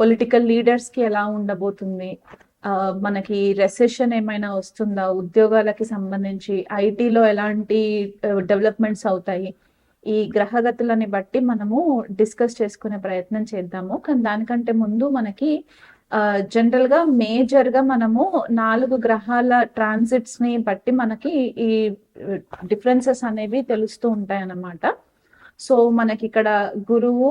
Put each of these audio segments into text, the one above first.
Political లీడర్స్కి ఎలా ఉండబోతుంది? మనకి రెసెషన్ ఏమైనా వస్తుందా? ఉద్యోగాలకి సంబంధించి ఐటీలో ఎలాంటి డెవలప్మెంట్స్ అవుతాయి? ఈ గ్రహగతులని బట్టి మనము డిస్కస్ చేసుకునే ప్రయత్నం చేద్దాము. కానీ దానికంటే ముందు మనకి జనరల్గా మేజర్గా మనము నాలుగు గ్రహాల ట్రాన్సిట్స్ని బట్టి మనకి ఈ డిఫరెన్సెస్ అనేవి తెలుస్తూ ఉంటాయి అన్నమాట సో మనకి ఇక్కడ గురువు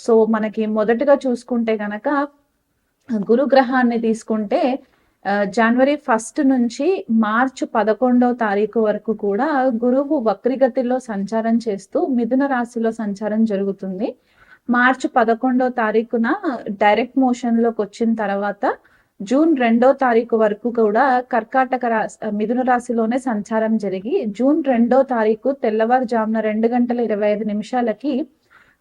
సో మనకి మొదటగా చూసుకుంటే గనక గురుగ్రహాన్ని తీసుకుంటే ఆ, జనవరి ఫస్ట్ నుంచి మార్చ్ పదకొండవ తారీఖు వరకు కూడా గురువు వక్రిగతిలో సంచారం చేస్తూ మిథున రాశిలో సంచారం జరుగుతుంది. మార్చ్ పదకొండవ తారీఖున డైరెక్ట్ మోషన్లోకి వచ్చిన తర్వాత జూన్ రెండో తారీఖు వరకు కూడా కర్కాటక రాశి మిథున రాశిలోనే సంచారం జరిగి జూన్ రెండో తారీఖు తెల్లవారుజామున రెండు గంటల ఇరవై ఐదు నిమిషాలకి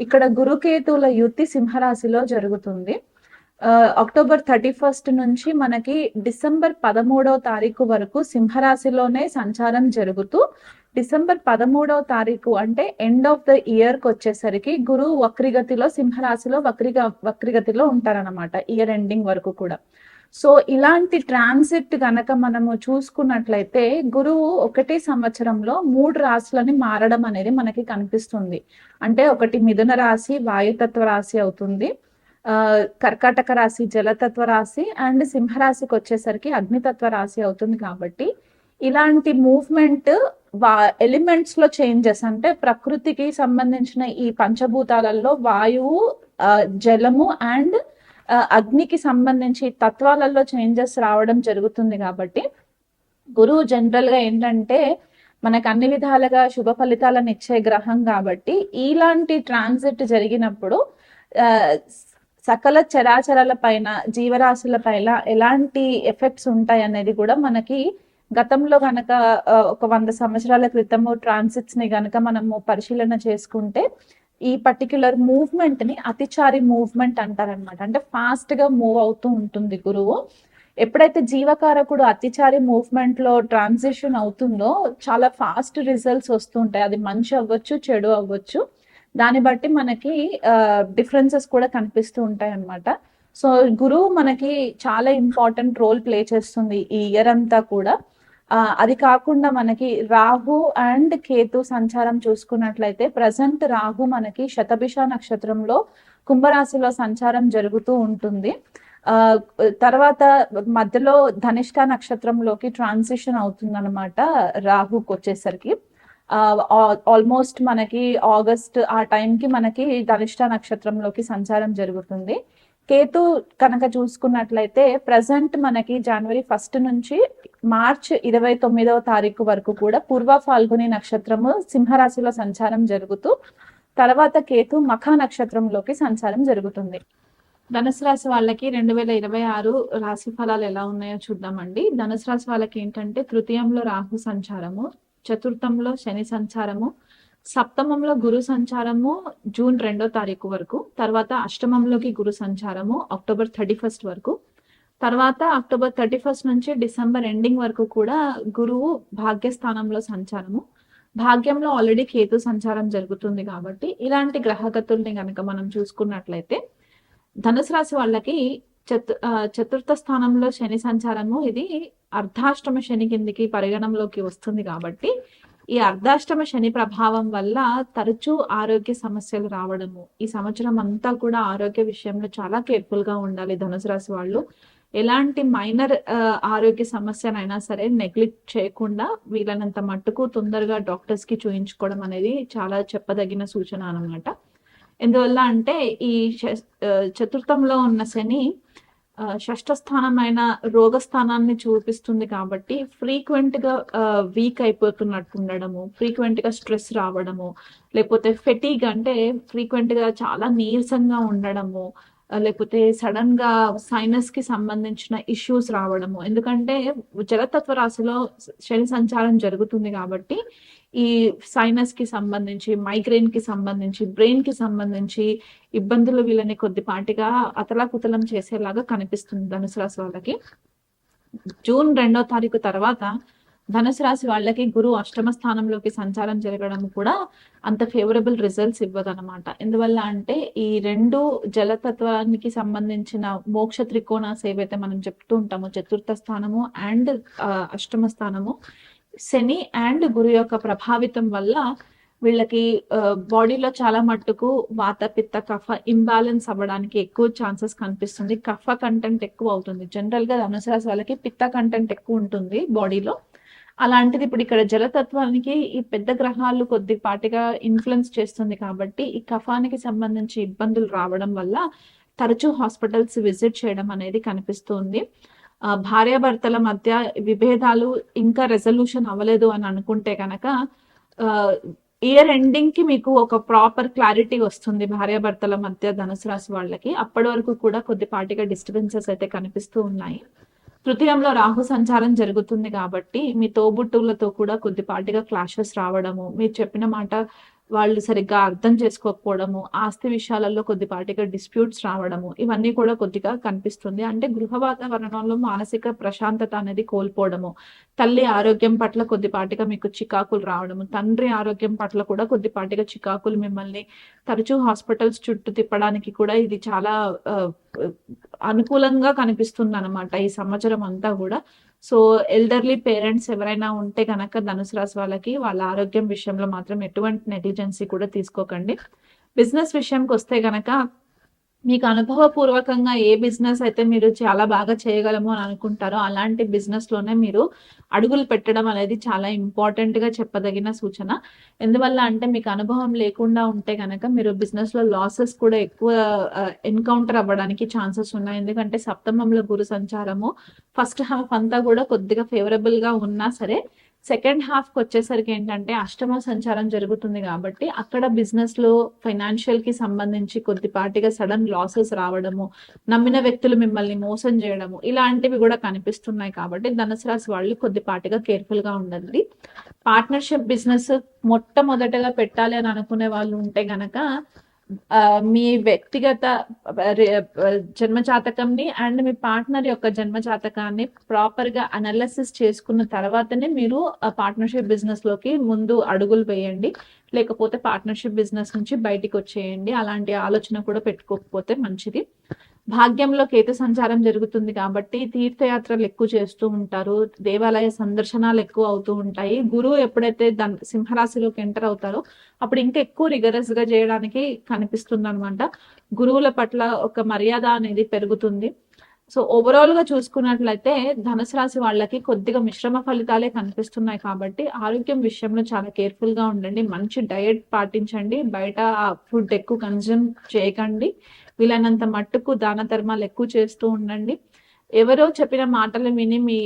ఇక్కడ గురుకేతువుల యుతి సింహరాశిలో జరుగుతుంది. ఆ, అక్టోబర్ థర్టీ ఫస్ట్ నుంచి మనకి డిసెంబర్ పదమూడవ తారీఖు వరకు సింహరాశిలోనే సంచారం జరుగుతూ డిసెంబర్ పదమూడవ తారీఖు అంటే ఎండ్ ఆఫ్ ద ఇయర్కి వచ్చేసరికి గురువు వక్రిగతిలో సింహరాశిలో వక్రిగ వక్రిగతిలో ఉంటారన్నమాట ఇయర్ ఎండింగ్ వరకు కూడా. సో ఇలాంటి ట్రాన్సిట్ కనుక మనము చూసుకున్నట్లయితే గురువు ఒకటే సంవత్సరంలో మూడు రాశులని మారడం అనేది మనకి కనిపిస్తుంది. అంటే ఒకటి మిథున రాశి వాయుతత్వ రాశి అవుతుంది. ఆ, కర్కాటక రాశి జలతత్వ రాశి అండ్ సింహరాశికి వచ్చేసరికి అగ్నితత్వ రాశి అవుతుంది కాబట్టి ఇలాంటి మూవ్మెంట్ వా ఎలిమెంట్స్లో చేంజెస్ అంటే ప్రకృతికి సంబంధించిన ఈ పంచభూతాలలో వాయువు జలము అండ్ అగ్నికి సంబంధించి తత్వాలలో చేంజెస్ రావడం జరుగుతుంది కాబట్టి గురువు జనరల్గా ఏంటంటే మనకు అన్ని విధాలుగా శుభ ఫలితాలను ఇచ్చే గ్రహం కాబట్టి ఇలాంటి ట్రాన్సిట్ జరిగినప్పుడు ఆ, సకల చరాచరాల పైన జీవరాశుల పైన ఎలాంటి ఎఫెక్ట్స్ ఉంటాయి అనేది కూడా మనకి గతంలో గనక ఒక వంద సంవత్సరాల క్రితము ట్రాన్సిట్స్ని గనక మనము పరిశీలన చేసుకుంటే ఈ పర్టిక్యులర్ మూవ్మెంట్ని అతిచారి మూవ్మెంట్ అంటారనమాట అంటే ఫాస్ట్గా మూవ్ అవుతూ ఉంటుంది గురువు. ఎప్పుడైతే జీవకారకుడు అతిచారి మూవ్మెంట్లో ట్రాన్సిషన్ అవుతుందో చాలా ఫాస్ట్ రిజల్ట్స్ వస్తుంటాయి అది మంచి అవ్వచ్చు చెడు అవ్వచ్చు. దాన్ని బట్టి మనకి డిఫరెన్సెస్ కూడా కనిపిస్తూ ఉంటాయి అన్నమాట సో గురువు మనకి చాలా ఇంపార్టెంట్ రోల్ ప్లే చేస్తుంది ఈ ఇయర్ అంతా కూడా. అది కాకుండా మనకి రాహు అండ్ కేతు సంచారం చూసుకున్నట్లయితే ప్రజెంట్ రాహు మనకి శతభిష నక్షత్రంలో కుంభరాశిలో సంచారం జరుగుతూ ఉంటుంది. ఆ తర్వాత మధ్యలో ధనిష్ట నక్షత్రంలోకి ట్రాన్సిషన్ అవుతుంది అనమాట రాహుకి వచ్చేసరికి. ఆల్మోస్ట్ మనకి ఆగస్ట్ ఆ టైంకి మనకి ధనిష్ట నక్షత్రంలోకి సంచారం జరుగుతుంది. కేతు కనుక చూసుకున్నట్లయితే ప్రజెంట్ మనకి జనవరి ఫస్ట్ నుంచి మార్చ్ ఇరవై తొమ్మిదవ తారీఖు వరకు కూడా పూర్వ ఫాల్గుని నక్షత్రము సింహరాశిలో సంచారం జరుగుతూ తర్వాత కేతు మఖ నక్షత్రంలోకి సంచారం జరుగుతుంది. ధనుసు రాశి వాళ్ళకి రెండు వేల ఇరవై ఆరు రాశి ఫలాలు ఎలా ఉన్నాయో చూద్దామండి. ధనుసు రాశి వాళ్ళకి ఏంటంటే తృతీయంలో రాహు సంచారము చతుర్థంలో శని సంచారము సప్తమంలో గురు సంచారము జూన్ రెండో తారీఖు వరకు తర్వాత అష్టమంలోకి గురు సంచారము అక్టోబర్ థర్టీ ఫస్ట్ వరకు. తర్వాత అక్టోబర్ థర్టీ ఫస్ట్ నుంచి డిసెంబర్ ఎండింగ్ వరకు కూడా గురువు భాగ్యస్థానంలో సంచారము. భాగ్యంలో ఆల్రెడీ కేతు సంచారం జరుగుతుంది కాబట్టి ఇలాంటి గ్రహగతుల్ని కనుక మనం చూసుకున్నట్లయితే ధనుసు రాశి వాళ్ళకి చతు చతుర్థ స్థానంలో శని సంచారము ఇది అర్ధాష్టమ శని కిందికి పరిగణంలోకి వస్తుంది కాబట్టి ఈ అర్ధాష్టమ శని ప్రభావం వల్ల తరచూ ఆరోగ్య సమస్యలు రావడము. ఈ సంవత్సరం అంతా కూడా ఆరోగ్య విషయంలో చాలా కేర్ఫుల్గా ఉండాలి ధనుసు రాశి వాళ్ళు. ఎలాంటి మైనర్ ఆరోగ్య సమస్యనైనా సరే నెగ్లెక్ట్ చేయకుండా వీలైనంత మట్టుకు తొందరగా డాక్టర్స్కి చూయించుకోవడం అనేది చాలా చెప్పదగిన సూచన అనమాట ఎందువల్ల అంటే ఈ చతుర్థంలో ఉన్న శని షష్ఠ స్థానమైన రోగస్థానాన్ని చూపిస్తుంది కాబట్టి ఫ్రీక్వెంట్గా వీక్ అయిపోతున్నట్టు ఉండడము ఫ్రీక్వెంట్గా స్ట్రెస్ రావడము లేకపోతే ఫెటీగ్ అంటే ఫ్రీక్వెంట్గా చాలా నీరసంగా ఉండడము లేకపోతే సడన్గా సైనస్కి సంబంధించిన ఇష్యూస్ రావడము. ఎందుకంటే జలతత్వ రాశిలో శని సంచారం జరుగుతుంది కాబట్టి ఈ సైనస్కి సంబంధించి మైగ్రెయిన్కి సంబంధించి బ్రెయిన్కి సంబంధించి ఇబ్బందులు వీళ్ళని కొద్దిపాటిగా అతలాకుతలం చేసేలాగా కనిపిస్తుంది ధనుసు రాశి వాళ్ళకి. జూన్ రెండో తారీఖు తర్వాత ధనుసు రాశి వాళ్ళకి గురు అష్టమ స్థానంలోకి సంచారం జరగడం కూడా అంత ఫేవరబుల్ రిజల్ట్స్ ఇవ్వదనమాట ఎందువల్ల అంటే ఈ రెండు జలతత్వానికి సంబంధించిన మోక్ష త్రికోణాస్ ఏవైతే మనం చెప్తూ ఉంటామో చతుర్థ స్థానము అండ్ అష్టమ స్థానము శని అండ్ గురు యొక్క ప్రభావితం వల్ల వీళ్ళకి బాడీలో చాలా మట్టుకు వాత పిత్త కఫ ఇంబ్యాలెన్స్ అవ్వడానికి ఎక్కువ ఛాన్సెస్ కనిపిస్తుంది. కఫ కంటెంట్ ఎక్కువ అవుతుంది. జనరల్గా ధనుసు వాళ్ళకి పిత్త కంటెంట్ ఎక్కువ ఉంటుంది బాడీలో. అలాంటిది ఇప్పుడు ఇక్కడ జలతత్వానికి ఈ పెద్ద గ్రహాలు కొద్దిపాటిగా ఇన్ఫ్లుయెన్స్ చేస్తుంది కాబట్టి ఈ కఫానికి సంబంధించి ఇబ్బందులు రావడం వల్ల తరచూ హాస్పిటల్స్ విజిట్ చేయడం అనేది కనిపిస్తుంది. భార్యాభర్తల మధ్య విభేదాలు ఇంకా రెజల్యూషన్ అవ్వలేదు అని అనుకుంటే కనుక ఇయర్ ఎండింగ్కి మీకు ఒక ప్రాపర్ క్లారిటీ వస్తుంది భార్యాభర్తల మధ్య ధనుసు రాశి వాళ్ళకి. అప్పటి వరకు కూడా కొద్దిపాటిగా డిస్టర్బెన్సెస్ అయితే కనిపిస్తూ ఉన్నాయి. తృతీయంలో రాహు సంచారం జరుగుతుంది కాబట్టి మీ తోబుట్టువులతో కూడా కొద్దిపాటిగా క్లాషెస్ రావడము మీరు చెప్పిన మాట వాళ్ళు సరిగ్గా అర్థం చేసుకోకపోవడము ఆస్తి విషయాలలో కొద్దిపాటిగా డిస్ప్యూట్స్ రావడము ఇవన్నీ కూడా కొద్దిగా కనిపిస్తుంది. అంటే గృహ వాతావరణంలో మానసిక ప్రశాంతత అనేది కోల్పోవడము తల్లి ఆరోగ్యం పట్ల కొద్దిపాటిగా మీకు చికాకులు రావడము తండ్రి ఆరోగ్యం పట్ల కూడా కొద్దిపాటిగా చికాకులు మిమ్మల్ని తరచూ హాస్పిటల్స్ చుట్టూ తిప్పడానికి కూడా ఇది చాలా అనుకూలంగా కనిపిస్తుంది అనమాట ఈ సంవత్సరం అంతా కూడా. సో ఎల్డర్లీ పేరెంట్స్ ఎవరైనా ఉంటే కనుక ధనుసు రాశి వాళ్ళకి వాళ్ళ ఆరోగ్యం విషయంలో మాత్రం ఎటువంటి నెగ్లిజెన్సీ కూడా తీసుకోకండి. బిజినెస్ విషయంకి వస్తే గనక మీకు అనుభవపూర్వకంగా ఏ బిజినెస్ అయితే మీరు చాలా బాగా చేయగలము అని అనుకుంటారో అలాంటి బిజినెస్లోనే మీరు అడుగులు పెట్టడం అనేది చాలా ఇంపార్టెంట్గా చెప్పదగిన సూచన. ఎందువల్ల అంటే మీకు అనుభవం లేకుండా ఉంటే కనుక మీరు బిజినెస్లో లాసెస్ కూడా ఎక్కువ ఎన్కౌంటర్ అవ్వడానికి ఛాన్సెస్ ఉన్నాయి. ఎందుకంటే సప్తమంలో గురు సంచారము ఫస్ట్ హాఫ్ అంతా కూడా కొద్దిగా ఫేవరబుల్గా ఉన్నా సరే సెకండ్ హాఫ్కి వచ్చేసరికి ఏంటంటే అష్టమ సంచారం జరుగుతుంది కాబట్టి అక్కడ బిజినెస్లో ఫైనాన్షియల్కి సంబంధించి కొద్దిపాటిగా సడన్ లాసెస్ రావడము నమ్మిన వ్యక్తులు మిమ్మల్ని మోసం చేయడము ఇలాంటివి కూడా కనిపిస్తున్నాయి కాబట్టి ధనుసు రాశి వాళ్ళు కొద్దిపాటిగా కేర్ఫుల్గా ఉండండి. పార్ట్నర్షిప్ బిజినెస్ మొట్టమొదటగా పెట్టాలి అని అనుకునే వాళ్ళు ఉంటే గనక మీ వ్యక్తిగత జన్మజాతకంని అండ్ మీ పార్ట్నర్ యొక్క జన్మజాతకాన్ని ప్రాపర్గా అనాలిసిస్ చేసుకున్న తర్వాతనే మీరు ఆ పార్ట్నర్షిప్ బిజినెస్లోకి ముందు అడుగులు వేయండి. లేకపోతే పార్ట్నర్షిప్ బిజినెస్ నుంచి బయటికి వచ్చేయండి. అలాంటి ఆలోచన కూడా పెట్టుకోకపోతే మంచిది. భాగ్యంలో కేతు సంచారం జరుగుతుంది కాబట్టి తీర్థయాత్రలు ఎక్కువ చేస్తూ ఉంటారు. దేవాలయ సందర్శనాలు ఎక్కువ అవుతూ ఉంటాయి. గురువు ఎప్పుడైతే దాని సింహరాశిలోకి ఎంటర్ అవుతారో అప్పుడు ఇంకా ఎక్కువ రిగరస్గా చేయడానికి కనిపిస్తుంది అనమాట గురువుల పట్ల ఒక మర్యాద అనేది పెరుగుతుంది. సో ఓవరాల్గా చూసుకున్నట్లయితే ధనుసు రాశి వాళ్ళకి కొద్దిగా మిశ్రమ ఫలితాలే కనిపిస్తున్నాయి కాబట్టి ఆరోగ్యం విషయంలో చాలా కేర్ఫుల్గా ఉండండి. మంచి డయట్ పాటించండి. బయట ఫుడ్ ఎక్కువ కన్జ్యూమ్ చేయకండి. వీలైనంత మట్టుకు దాన ధర్మాలు ఎక్కువ చేస్తూ ఉండండి. ఎవరో చెప్పిన మాటలు విని మీ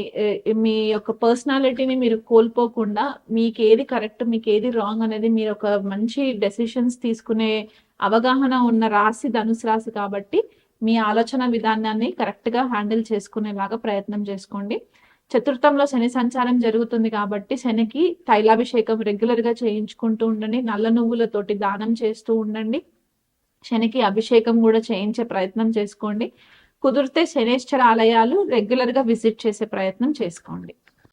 మీ యొక్క పర్సనాలిటీని మీరు కోల్పోకుండా మీకు ఏది కరెక్ట్ మీకు ఏది రాంగ్ అనేది మీరు ఒక మంచి డెసిషన్స్ తీసుకునే అవగాహన ఉన్న రాశి ధనుసు రాశి కాబట్టి మీ ఆలోచన విధానాన్ని కరెక్ట్గా హ్యాండిల్ చేసుకునేలాగా ప్రయత్నం చేసుకోండి. చతుర్థంలో శని సంచారం జరుగుతుంది కాబట్టి శనికి తైలాభిషేకం రెగ్యులర్గా చేయించుకుంటూ ఉండండి. నల్ల నువ్వులతోటి దానం చేస్తూ ఉండండి. శనికి అభిషేకం కూడా చేయించే ప్రయత్నం చేసుకోండి. కుదిరితే శనేశ్వర ఆలయాలు రెగ్యులర్గా విజిట్ చేసే ప్రయత్నం చేసుకోండి.